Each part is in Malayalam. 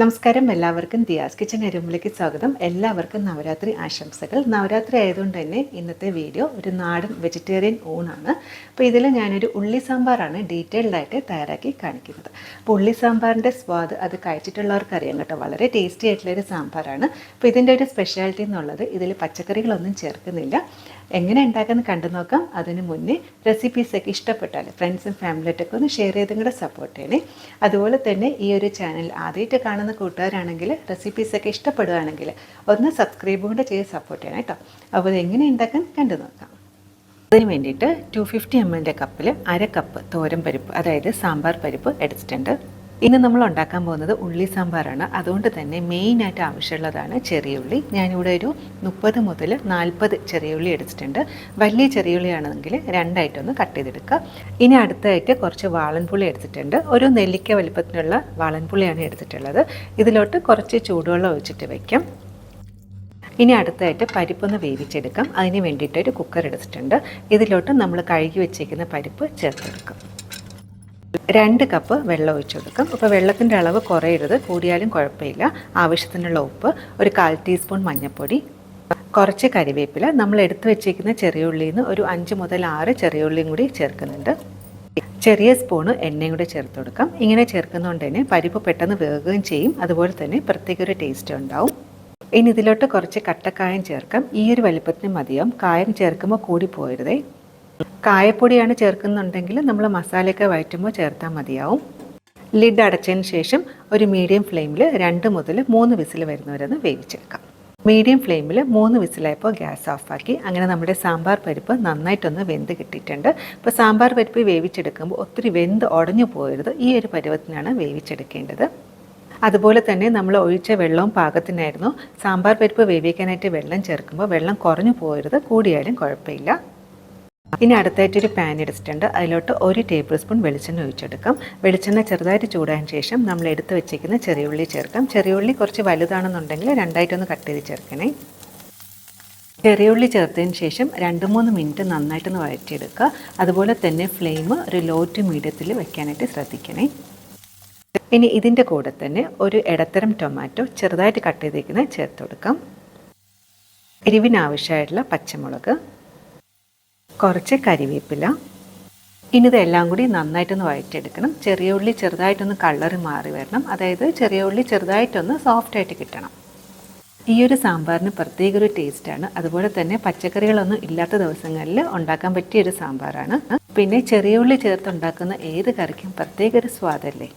നമസ്കാരം എല്ലാവർക്കും ദിയാസ് കിച്ചൻ അരുമ്പിലേക്ക് സ്വാഗതം. എല്ലാവർക്കും നവരാത്രി ആശംസകൾ. നവരാത്രി ആയതുകൊണ്ട് തന്നെ ഇന്നത്തെ വീഡിയോ ഒരു നാടൻ വെജിറ്റേറിയൻ ഊണാണ്. അപ്പോൾ ഇതിൽ ഞാനൊരു ഉള്ളി സാമ്പാറാണ് ഡീറ്റെയിൽഡായിട്ട് തയ്യാറാക്കി കാണിക്കുന്നത്. അപ്പോൾ ഉള്ളി സാമ്പാറിന്റെ സ്വാദ് അത് കഴിച്ചിട്ടുള്ളവർക്ക് അറിയാം കേട്ടോ. വളരെ ടേസ്റ്റി ആയിട്ടുള്ളൊരു സാമ്പാറാണ്. അപ്പോൾ ഇതിന്റെ ഒരു സ്പെഷ്യാലിറ്റി എന്നുള്ളത് ഇതിൽ പച്ചക്കറികളൊന്നും ചേർക്കുന്നില്ല. എങ്ങനെ ഉണ്ടാക്കുന്നത് കണ്ടു നോക്കാം. അതിന് മുന്നേ റെസിപ്പീസൊക്കെ ഇഷ്ടപ്പെട്ടാൽ ഫ്രണ്ട്സും ഫാമിലിയായിട്ടൊക്കെ ഒന്ന് ഷെയർ ചെയ്തും കൂടെ സപ്പോർട്ട് ചെയ്യണേ അതുപോലെ തന്നെ ഈ ഒരു ചാനൽ ആദ്യമായിട്ട് കാണുന്ന കൂട്ടുകാരാണെങ്കിൽ റെസിപ്പീസൊക്കെ ഇഷ്ടപ്പെടുകയാണെങ്കിൽ ഒന്ന് സബ്സ്ക്രൈബ് കൂടെ ചെയ്ത് സപ്പോർട്ട് ചെയ്യണം കേട്ടോ. അപ്പോൾ എങ്ങനെ ഉണ്ടാക്കാൻ കണ്ടു നോക്കാം. അതിന് വേണ്ടിയിട്ട് ടു ഫിഫ്റ്റി എം എല്ലിന്റെ കപ്പിൽ അര കപ്പ് തോരൻ പരിപ്പ് അതായത് സാമ്പാർ പരിപ്പ് എടുത്തിട്ടുണ്ട്. ഇന്ന് നമ്മൾ ഉണ്ടാക്കാൻ പോകുന്നത് ഉള്ളി സാമ്പാറാണ്. അതുകൊണ്ട് തന്നെ മെയിനായിട്ട് ആവശ്യമുള്ളതാണ് ചെറിയ ഉള്ളി. ഞാനിവിടെ ഒരു മുപ്പത് മുതൽ നാൽപ്പത് ചെറിയ ഉള്ളി എടുത്തിട്ടുണ്ട്. വലിയ ചെറിയ ഉള്ളിയാണെങ്കിൽ രണ്ടായിട്ടൊന്ന് കട്ട് ചെയ്തെടുക്കുക. ഇനി അടുത്തായിട്ട് കുറച്ച് വാളൻപുളി എടുത്തിട്ടുണ്ട്. ഒരു നെല്ലിക്ക വലിപ്പത്തിനുള്ള വാളൻപുളിയാണ് എടുത്തിട്ടുള്ളത്. ഇതിലോട്ട് കുറച്ച് ചൂടുവെള്ളം ഒഴിച്ചിട്ട് വയ്ക്കാം ഇനി അടുത്തായിട്ട് പരിപ്പൊന്ന് വേവിച്ചെടുക്കാം. അതിന് വേണ്ടിയിട്ട് ഒരു കുക്കർ എടുത്തിട്ടുണ്ട്. ഇതിലോട്ട് നമ്മൾ കഴുകി വെച്ചേക്കുന്ന പരിപ്പ് ചേർത്തെടുക്കാം. രണ്ട് കപ്പ് വെള്ളം ഒഴിച്ചു കൊടുക്കും. അപ്പോൾ വെള്ളത്തിന്റെ അളവ് കുറയരുത്. കൂടിയാലും കുഴപ്പമില്ല. ആവശ്യത്തിനുള്ള ഉപ്പ് ഒരു കാൽ ടീസ്പൂൺ മഞ്ഞൾപ്പൊടി കുറച്ച് കരിവേപ്പില. നമ്മൾ എടുത്തു വെച്ചേക്കുന്ന ചെറിയ ഉള്ളിയിൽ നിന്ന് ഒരു അഞ്ച് മുതൽ ആറ് ചെറിയ ഉള്ളിയും കൂടി ചേർക്കുന്നുണ്ട്. ചെറിയ സ്പൂണ് എണ്ണയും കൂടി ചേർത്ത് കൊടുക്കാം. ഇങ്ങനെ ചേർക്കുന്നതുകൊണ്ട് തന്നെ പരിപ്പ് പെട്ടെന്ന് വേകുകയും ചെയ്യും. അതുപോലെ തന്നെ പ്രത്യേക ഒരു ടേസ്റ്റ് ഉണ്ടാവും. ഇനി ഇതിലോട്ട് കുറച്ച് കട്ടക്കായം ചേർക്കാം. ഈ ഒരു വലിപ്പത്തിന് മതിയാവും. കായം ചേർക്കുമ്പോൾ കൂടി പോരുതേ. കായപ്പൊടിയാണ് ചേർക്കുന്നുണ്ടെങ്കിൽ നമ്മൾ മസാലയൊക്കെ വഴറ്റുമ്പോൾ ചേർത്താൽ മതിയാവും. ലിഡ് അടച്ചതിന് ശേഷം ഒരു മീഡിയം ഫ്ലെയിമിൽ രണ്ട് മുതൽ മൂന്ന് വിസിൽ വരുന്നവരെന്ന് വേവിച്ചെടുക്കാം. മീഡിയം ഫ്ലെയിമിൽ മൂന്ന് വിസിലായപ്പോൾ ഗ്യാസ് ഓഫാക്കി. അങ്ങനെ നമ്മുടെ സാമ്പാർ പരിപ്പ് നന്നായിട്ടൊന്ന് വെന്ത് കിട്ടിയിട്ടുണ്ട്. ഇപ്പോൾ സാമ്പാർ പരിപ്പ് വേവിച്ചെടുക്കുമ്പോൾ ഒത്തിരി വെന്ത് ഉടഞ്ഞു പോയരുത് ഈ ഒരു പരുവത്തിനാണ് വേവിച്ചെടുക്കേണ്ടത്. അതുപോലെ തന്നെ നമ്മൾ ഒഴിച്ച വെള്ളവും പാകത്തിനായിരുന്നു. സാമ്പാർ പരിപ്പ് വേവിക്കാനായിട്ട് വെള്ളം ചേർക്കുമ്പോൾ വെള്ളം കുറഞ്ഞു പോയരുത് കൂടിയാലും കുഴപ്പമില്ല. ഇനി അടുത്തായിട്ട് ഒരു പാൻ എടുത്തിട്ടുണ്ട്. അതിലോട്ട് ഒരു ടേബിൾ സ്പൂൺ വെളിച്ചെണ്ണ ഒഴിച്ചെടുക്കാം. വെളിച്ചെണ്ണ ചെറുതായിട്ട് ചൂടാൻ ശേഷം നമ്മൾ എടുത്ത് വെച്ചിരിക്കുന്ന ചെറിയുള്ളി ചേർക്കാം. ചെറിയുള്ളി കുറച്ച് വലുതാണെന്നുണ്ടെങ്കിൽ രണ്ടായിട്ടൊന്ന് കട്ട് ചെയ്ത് ചേർക്കണേ. ചെറിയുള്ളി ചേർത്തതിന് ശേഷം രണ്ട് മൂന്ന് മിനിറ്റ് നന്നായിട്ടൊന്ന് വഴറ്റിയെടുക്കുക. അതുപോലെ തന്നെ ഫ്ലെയിം ഒരു ലോ ടു മീഡിയത്തിൽ വെക്കാനായിട്ട് ശ്രദ്ധിക്കണേ. ഇനി ഇതിന്റെ കൂടെ തന്നെ ഒരു ഇടത്തരം ടൊമാറ്റോ ചെറുതായിട്ട് കട്ട് ചെയ്തേക്കുന്നത് ചേർത്ത് കൊടുക്കാം. എരിവിനാവശ്യമായിട്ടുള്ള പച്ചമുളക്. കുറച്ച് കരിവേപ്പില. ഇനി ഇതെല്ലാം കൂടി നന്നായിട്ടൊന്ന് വഴറ്റിയെടുക്കണം. ചെറിയ ഉള്ളി ചെറുതായിട്ടൊന്ന് കളറ് മാറി വരണം. അതായത് ചെറിയ ഉള്ളി ചെറുതായിട്ടൊന്ന് സോഫ്റ്റായിട്ട് കിട്ടണം. ഈ ഒരു സാമ്പാറിന് പ്രത്യേക ഒരു ടേസ്റ്റാണ് അതുപോലെ തന്നെ പച്ചക്കറികളൊന്നും ഇല്ലാത്ത ദിവസങ്ങളിൽ ഉണ്ടാക്കാൻ പറ്റിയ ഒരു സാമ്പാറാണ്. പിന്നെ ചെറിയ ഉള്ളി ചേർത്ത് ഉണ്ടാക്കുന്ന ഏത് കറിക്കും പ്രത്യേക ഒരു സ്വാദല്ലേ?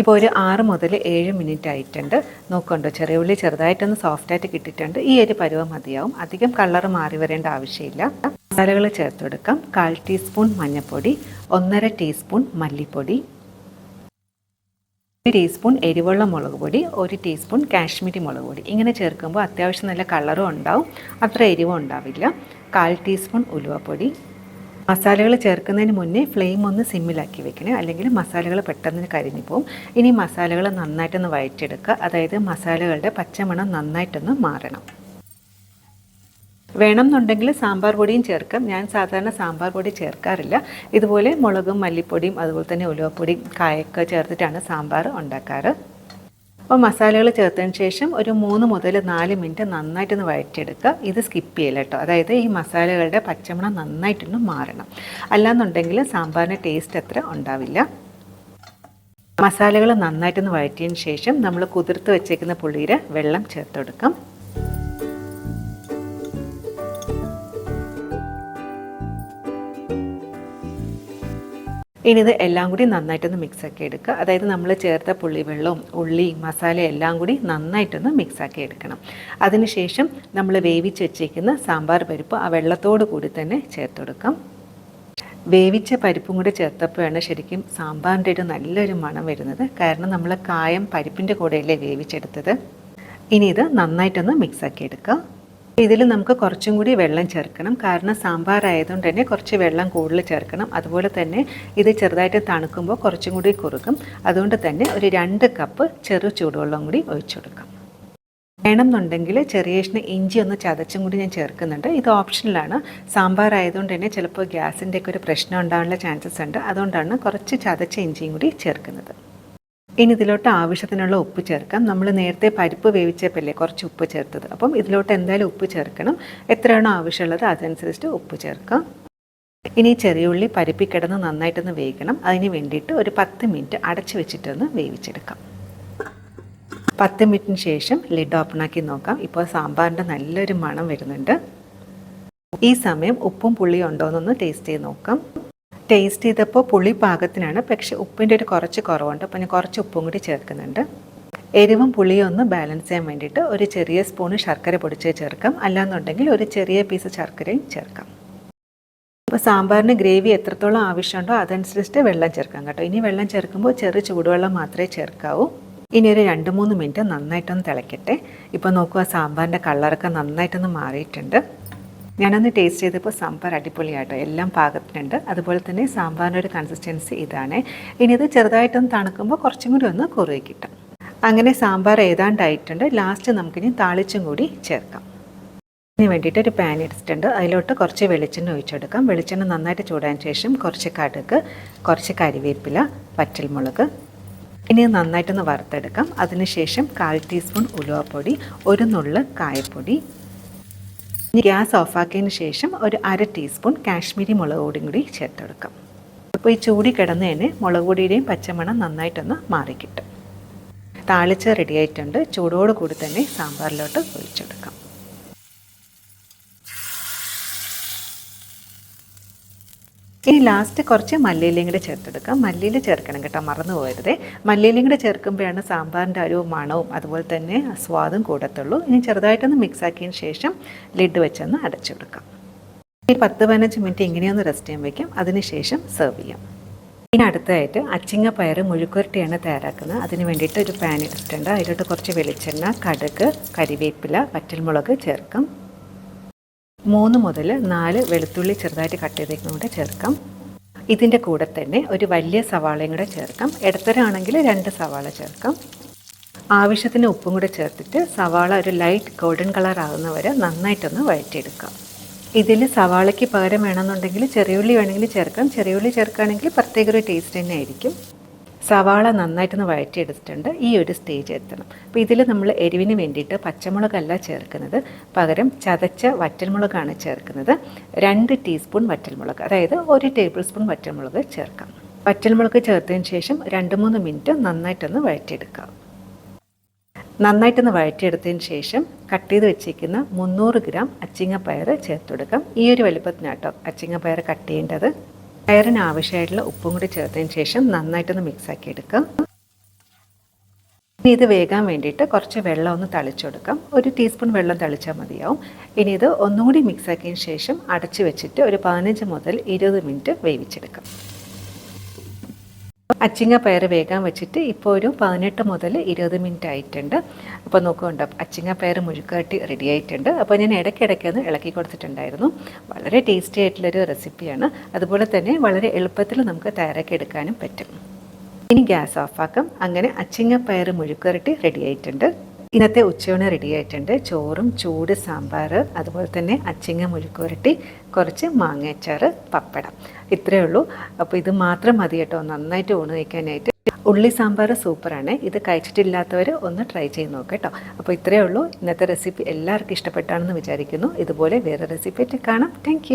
ഇപ്പോൾ ഒരു ആറ് മുതൽ ഏഴ് മിനിറ്റ് ആയിട്ടുണ്ട്. നോക്കണ്ടോ ചെറിയ ഉള്ളി ചെറുതായിട്ടൊന്ന് സോഫ്റ്റായിട്ട് കിട്ടിയിട്ടുണ്ട്. ഈ ഒരു പരുവം മതിയാവും. അധികം കളർ മാറി വരേണ്ട ആവശ്യമില്ല. മസാലകൾ ചേർത്ത് കൊടുക്കാം. കാൽ ടീസ്പൂൺ മഞ്ഞൾപ്പൊടി ഒന്നര ടീസ്പൂൺ മല്ലിപ്പൊടി ഒരു ടീസ്പൂൺ എരിവുള്ള മുളക് പൊടി ഒരു ടീസ്പൂൺ കാശ്മീരി മുളക് പൊടി. ഇങ്ങനെ ചേർക്കുമ്പോൾ അത്യാവശ്യം നല്ല കളറും ഉണ്ടാവും. അത്ര എരിവും ഉണ്ടാവില്ല. കാൽ ടീസ്പൂൺ ഉലുവപ്പൊടി മസാലകൾ ചേർക്കുന്നതിന് മുന്നേ ഫ്ലെയിം ഒന്ന് സിമ്മിലാക്കി വെക്കണേ. അല്ലെങ്കിൽ മസാലകൾ പെട്ടെന്ന് കരിഞ്ഞു പോകും ഇനി മസാലകൾ നന്നായിട്ടൊന്ന് വഴറ്റിയെടുക്കുക. അതായത് മസാലകളുടെ പച്ചമണം നന്നായിട്ടൊന്ന് മാറണം. വേണം എന്നുണ്ടെങ്കിൽ സാമ്പാർ പൊടിയും ചേർക്കാം. ഞാൻ സാധാരണ സാമ്പാർ പൊടി ചേർക്കാറില്ല. ഇതുപോലെ മുളകും മല്ലിപ്പൊടിയും അതുപോലെ തന്നെ ഉലുവപ്പൊടിയും കായൊക്കെ ചേർത്തിട്ടാണ് സാമ്പാർ ഉണ്ടാക്കാറ്. അപ്പോൾ മസാലകൾ ചേർത്തതിന് ശേഷം ഒരു മൂന്ന് മുതൽ നാല് മിനിറ്റ് നന്നായിട്ടൊന്ന് വഴറ്റിയെടുക്കുക. ഇത് സ്കിപ്പ് ചെയ്യില്ല കേട്ടോ. അതായത് ഈ മസാലകളുടെ പച്ചമണം നന്നായിട്ടൊന്ന് മാറണം. അല്ലാന്നുണ്ടെങ്കിൽ സാമ്പാറിന്റെ ടേസ്റ്റ് അത്ര ഉണ്ടാവില്ല. മസാലകൾ നന്നായിട്ടൊന്ന് വഴറ്റിയതിന് ശേഷം നമ്മൾ കുതിർത്ത് വെച്ചേക്കുന്ന പുളിയുടെ വെള്ളം ചേർത്തെടുക്കാം. ഇനി ഇത് എല്ലാം കൂടി നന്നായിട്ടൊന്ന് മിക്സാക്കി എടുക്കുക. അതായത് നമ്മൾ ചേർത്ത പുള്ളിവെള്ളവും ഉള്ളി മസാല എല്ലാം കൂടി നന്നായിട്ടൊന്ന് മിക്സാക്കി എടുക്കണം. അതിനുശേഷം നമ്മൾ വേവിച്ച് വെച്ചേക്കുന്ന സാമ്പാർ പരിപ്പ് ആ വെള്ളത്തോട് കൂടി തന്നെ ചേർത്ത് കൊടുക്കാം. വേവിച്ച പരിപ്പും കൂടി ചേർത്തപ്പോഴാണ് ശരിക്കും സാമ്പാറിന്റെ ഒരു നല്ലൊരു മണം വരുന്നത്. കാരണം നമ്മൾ കായം പരിപ്പിന്റെ കൂടെയല്ലേ വേവിച്ചെടുത്തത്. ഇനി ഇത് നന്നായിട്ടൊന്ന് മിക്സാക്കി എടുക്കുക ഇതിൽ നമുക്ക് കുറച്ചും കൂടി വെള്ളം ചേർക്കണം. കാരണം സാമ്പാർ ആയതുകൊണ്ട് തന്നെ കുറച്ച് വെള്ളം കൂടുതൽ ചേർക്കണം. അതുപോലെ തന്നെ ഇത് ചെറുതായിട്ട് തണുക്കുമ്പോൾ കുറച്ചും കൂടി കുറുകും അതുകൊണ്ട് തന്നെ ഒരു രണ്ട് കപ്പ് ചെറു ചൂടുവെള്ളം കൂടി ഒഴിച്ചു കൊടുക്കാം. വേണമെന്നുണ്ടെങ്കിൽ ചെറിയ ഇഞ്ചി ഒന്ന് ചതച്ചും കൂടി ഞാൻ ചേർക്കുന്നുണ്ട്. ഇത് ഓപ്ഷനിലാണ് സാമ്പാർ ആയതുകൊണ്ട് തന്നെ ചിലപ്പോൾ ഗ്യാസിന്റെ ഒക്കെ ഒരു പ്രശ്നം ഉണ്ടാകാനുള്ള ചാൻസസ് ഉണ്ട്. അതുകൊണ്ടാണ് കുറച്ച് ചതച്ച ഇഞ്ചിയും കൂടി ചേർക്കുന്നത്. ഇനി ഇതിലോട്ട് ആവശ്യത്തിനുള്ള ഉപ്പ് ചേർക്കാം. നമ്മൾ നേരത്തെ പരിപ്പ് വേവിച്ചപ്പല്ലേ കുറച്ച് ഉപ്പ് ചേർത്തത്. അപ്പം ഇതിലോട്ട് എന്തായാലും ഉപ്പ് ചേർക്കണം. എത്രയാണോ ആവശ്യമുള്ളത് അതനുസരിച്ച് ഉപ്പ് ചേർക്കാം. ഇനി ചെറിയ ഉള്ളി പരിപ്പി കിടന്ന് നന്നായിട്ടൊന്ന് വേവിക്കണം അതിന് വേണ്ടിയിട്ട് ഒരു പത്ത് മിനിറ്റ് അടച്ചു വെച്ചിട്ടൊന്ന് വേവിച്ചെടുക്കാം. പത്ത് മിനിറ്റിന് ശേഷം ലിഡ് ഓപ്പൺ ആക്കി നോക്കാം. ഇപ്പോൾ സാമ്പാറിന്റെ നല്ലൊരു മണം വരുന്നുണ്ട്. ഈ സമയം ഉപ്പും പുളിയും ഉണ്ടോ എന്നൊന്ന് ടേസ്റ്റ് ചെയ്ത് നോക്കാം. ടേസ്റ്റ് ചെയ്തപ്പോൾ പുളി പാകത്തിനാണ്. പക്ഷേ ഉപ്പിന്റെ ഒരു കുറച്ച് കുറവുണ്ട്. അപ്പോൾ ഞാൻ കുറച്ച് ഉപ്പും കൂടി ചേർക്കുന്നുണ്ട്. എരിവും പുളിയും ഒന്ന് ബാലൻസ് ചെയ്യാൻ വേണ്ടിയിട്ട് ഒരു ചെറിയ സ്പൂണ് ശർക്കര പൊടിച്ച് ചേർക്കാം. അല്ലാന്നുണ്ടെങ്കിൽ ഒരു ചെറിയ പീസ് ശർക്കരയും ചേർക്കാം. അപ്പോൾ സാമ്പാറിന് ഗ്രേവി എത്രത്തോളം ആവശ്യമുണ്ടോ അതനുസരിച്ചിട്ട് വെള്ളം ചേർക്കാം കേട്ടോ. ഇനി വെള്ളം ചേർക്കുമ്പോൾ ചെറു ചൂടുവെള്ളം മാത്രമേ ചേർക്കാവൂ. ഇനി ഒരു രണ്ട് മൂന്ന് മിനിറ്റ് നന്നായിട്ടൊന്ന് തിളയ്ക്കട്ടെ ഇപ്പോൾ നോക്കുക സാമ്പാറിന്റെ കളറൊക്കെ നന്നായിട്ടൊന്ന് മാറിയിട്ടുണ്ട്. ഞാനൊന്ന് ടേസ്റ്റ് ചെയ്തപ്പോൾ സാമ്പാർ അടിപൊളിയായിട്ടോ എല്ലാം പാകത്തിനുണ്ട്. അതുപോലെ തന്നെ സാമ്പാറിന്റെ ഒരു കൺസിസ്റ്റൻസി ഇതാണ്. ഇനി ഇത് ചെറുതായിട്ടൊന്ന് തണുക്കുമ്പോൾ കുറച്ചും കൂടി ഒന്ന് കുറുകി കിട്ടും. അങ്ങനെ സാമ്പാർ ഏതാണ്ടായിട്ടുണ്ട്. ലാസ്റ്റ് നമുക്കിനി താളിച്ചും കൂടി ചേർക്കാം. ഇതിന് വേണ്ടിയിട്ട് ഒരു പാൻ എടുത്തിട്ടുണ്ട്. അതിലോട്ട് കുറച്ച് വെളിച്ചെണ്ണ ഒഴിച്ചെടുക്കാം. വെളിച്ചെണ്ണ നന്നായിട്ട് ചൂടാൻ ശേഷം കുറച്ച് കടുക് കുറച്ച് കരിവേപ്പില പച്ചൽമുളക് ഇനി നന്നായിട്ടൊന്ന് വറുത്തെടുക്കാം. അതിനുശേഷം കാൽ ടീസ്പൂൺ ഉലുവപ്പൊടി ഒരു നുള്ള് കായപ്പൊടി ഗ്യാസ് ഓഫാക്കിയതിന് ശേഷം ഒരു അര ടീസ്പൂൺ കാശ്മീരി മുളക് പൊടിയും കൂടി ചേർത്തെടുക്കാം. അപ്പോൾ ഈ ചൂടി കിടന്നതിന് മുളക് പൊടിയുടെയും പച്ചമണം നന്നായിട്ടൊന്ന് മാറിക്കിട്ടും. താളിച്ച് റെഡി ആയിട്ടുണ്ട്. ചൂടോട് കൂടി തന്നെ സാമ്പാറിലോട്ട് ഒഴിച്ചെടുക്കാം. ഇനി ലാസ്റ്റ് കുറച്ച് മല്ലിയിലയും കൂടെ ചേർത്തെടുക്കാം. മല്ലിയില ചേർക്കണം കേട്ടോ മറന്നു പോകരുത്. മല്ലിയിലയും കൂടെ ചേർക്കുമ്പോഴാണ് സാമ്പാറിന്റെ ഒരു മണവും അതുപോലെ തന്നെ സ്വാദും കൂടത്തുള്ളൂ. ഇനി ചെറുതായിട്ടൊന്ന് മിക്സ് ആക്കിയതിന് ശേഷം ലിഡ് വെച്ചൊന്ന് അടച്ചു കൊടുക്കാം ഈ പത്ത് പതിനഞ്ച് മിനിറ്റ് ഇങ്ങനെയൊന്ന് റെസ്റ്റ് ചെയ്യാൻ വയ്ക്കും അതിനുശേഷം സെർവ് ചെയ്യാം. ഇനി അടുത്തതായിട്ട് അച്ചിങ്ങ പയർ മുഴുക്കുരട്ടിയാണ് തയ്യാറാക്കുന്നത്. അതിന് വേണ്ടിയിട്ട് ഒരു പാൻ എടുത്തിട്ടുണ്ട് അതിലോട്ട് കുറച്ച് വെളിച്ചെണ്ണ കടുക് കരിവേപ്പില വറ്റൽമുളക് ചേർക്കാം. മൂന്ന് മുതൽ നാല് വെളുത്തുള്ളി ചെറുതായിട്ട് കട്ട് ചെയ്തേക്കും കൂടെ ചേർക്കാം. ഇതിന്റെ കൂടെ തന്നെ ഒരു വലിയ സവാളയും കൂടെ ചേർക്കാം. ഇടത്തരാണെങ്കിൽ രണ്ട് സവാള ചേർക്കാം. ആവശ്യത്തിന് ഉപ്പും കൂടെ ചേർത്തിട്ട് സവാള ഒരു ലൈറ്റ് ഗോൾഡൻ കളർ ആകുന്ന ആകുന്നവരെ നന്നായിട്ടൊന്ന് വഴറ്റിയെടുക്കാം. ഇതിൽ സവാളയ്ക്ക് പകരം വേണമെന്നുണ്ടെങ്കിൽ ചെറിയുള്ളി വേണമെങ്കിൽ ചേർക്കാം. ചെറിയുള്ളി ചേർക്കുകയാണെങ്കിൽ പ്രത്യേക ഒരു ടേസ്റ്റ് തന്നെ ആയിരിക്കും. സവാള നന്നായിട്ടൊന്ന് വഴറ്റിയെടുത്തിട്ടുണ്ട് ഈ ഒരു സ്റ്റേജ് എത്തണം. അപ്പോൾ ഇതിൽ നമ്മൾ എരിവിന് വേണ്ടിയിട്ട് പച്ചമുളകല്ല ചേർക്കുന്നത്. പകരം ചതച്ച വറ്റൽമുളകാണ് ചേർക്കുന്നത്. രണ്ട് ടീസ്പൂൺ വറ്റൽമുളക് അതായത് ഒരു ടേബിൾ സ്പൂൺ വറ്റൽമുളക് ചേർക്കാം. വറ്റൽമുളക് ചേർത്തതിന് ശേഷം രണ്ട് മൂന്ന് മിനിറ്റ് നന്നായിട്ടൊന്ന് വഴറ്റിയെടുക്കാം. നന്നായിട്ടൊന്ന് വഴറ്റിയെടുത്തതിന് ശേഷം കട്ട് ചെയ്ത് വെച്ചിരിക്കുന്ന മുന്നൂറ് ഗ്രാം അച്ചിങ്ങപ്പയർ ചേർത്ത് കൊടുക്കാം ഈ ഒരു വലുപ്പത്തിനാട്ടോ അച്ചിങ്ങപ്പയർ കട്ട് ചെയ്യേണ്ടത്. പയറിന് ആവശ്യമായിട്ടുള്ള ഉപ്പും കൂടി ചേർത്തതിന് ശേഷം നന്നായിട്ടൊന്ന് മിക്സ് ആക്കി എടുക്കാം. ഇനി ഇത് വേകാൻ വേണ്ടിയിട്ട് കുറച്ച് വെള്ളം ഒന്ന് തളിച്ചെടുക്കാം ഒരു ടീസ്പൂൺ വെള്ളം തളിച്ചാൽ മതിയാവും. ഇനി ഇത് ഒന്നുകൂടി മിക്സ് ആക്കിയതിന് ശേഷം അടച്ചു വെച്ചിട്ട് ഒരു പതിനഞ്ച് മുതൽ ഇരുപത് മിനിറ്റ് വേവിച്ചെടുക്കാം. അച്ചിങ്ങ പയർ വേഗം വെച്ചിട്ട് ഇപ്പോൾ ഒരു പതിനെട്ട് മുതൽ ഇരുപത് മിനിറ്റ് ആയിട്ടുണ്ട്. അപ്പോൾ നോക്കുന്നുണ്ട്? അച്ചിങ്ങ പയർ മുഴുക്കാട്ടി റെഡി ആയിട്ടുണ്ട്. അപ്പോൾ ഞാൻ ഇടയ്ക്കിടയ്ക്ക് ഒന്ന് ഇളക്കി കൊടുത്തിട്ടുണ്ടായിരുന്നു. വളരെ ടേസ്റ്റി ആയിട്ടുള്ളൊരു റെസിപ്പിയാണ് അതുപോലെ തന്നെ വളരെ എളുപ്പത്തിൽ നമുക്ക് തയ്യാറാക്കി എടുക്കാനും പറ്റും. ഇനി ഗ്യാസ് ഓഫാക്കാം അങ്ങനെ അച്ചിങ്ങ പയർ മുഴുക്കുരട്ടി റെഡി ആയിട്ടുണ്ട്. ഇന്നത്തെ ഉച്ചയൂണ് റെഡി ആയിട്ടുണ്ട്. ചോറും ചൂട് സാമ്പാർ അതുപോലെ തന്നെ അച്ചിങ്ങ മുഴുക്കുരട്ടി കുറച്ച് മാങ്ങയച്ചാർ പപ്പടം. ഇത്രയേ ഉള്ളൂ. അപ്പോൾ ഇത് മാത്രം മതി കേട്ടോ. നന്നായിട്ട് ഊണ് വയ്ക്കാനായിട്ട് ഉള്ളി സാമ്പാർ സൂപ്പറാണ്. ഇത് കഴിച്ചിട്ടില്ലാത്തവർ ഒന്ന് ട്രൈ ചെയ്ത് നോക്കാം കേട്ടോ. അപ്പോൾ ഇത്രയേ ഉള്ളൂ. ഇന്നത്തെ റെസിപ്പി എല്ലാവർക്കും ഇഷ്ടപ്പെട്ടാണെന്ന് വിചാരിക്കുന്നു. ഇതുപോലെ വേറെ റെസിപ്പി ആയിട്ട് കാണാം. താങ്ക്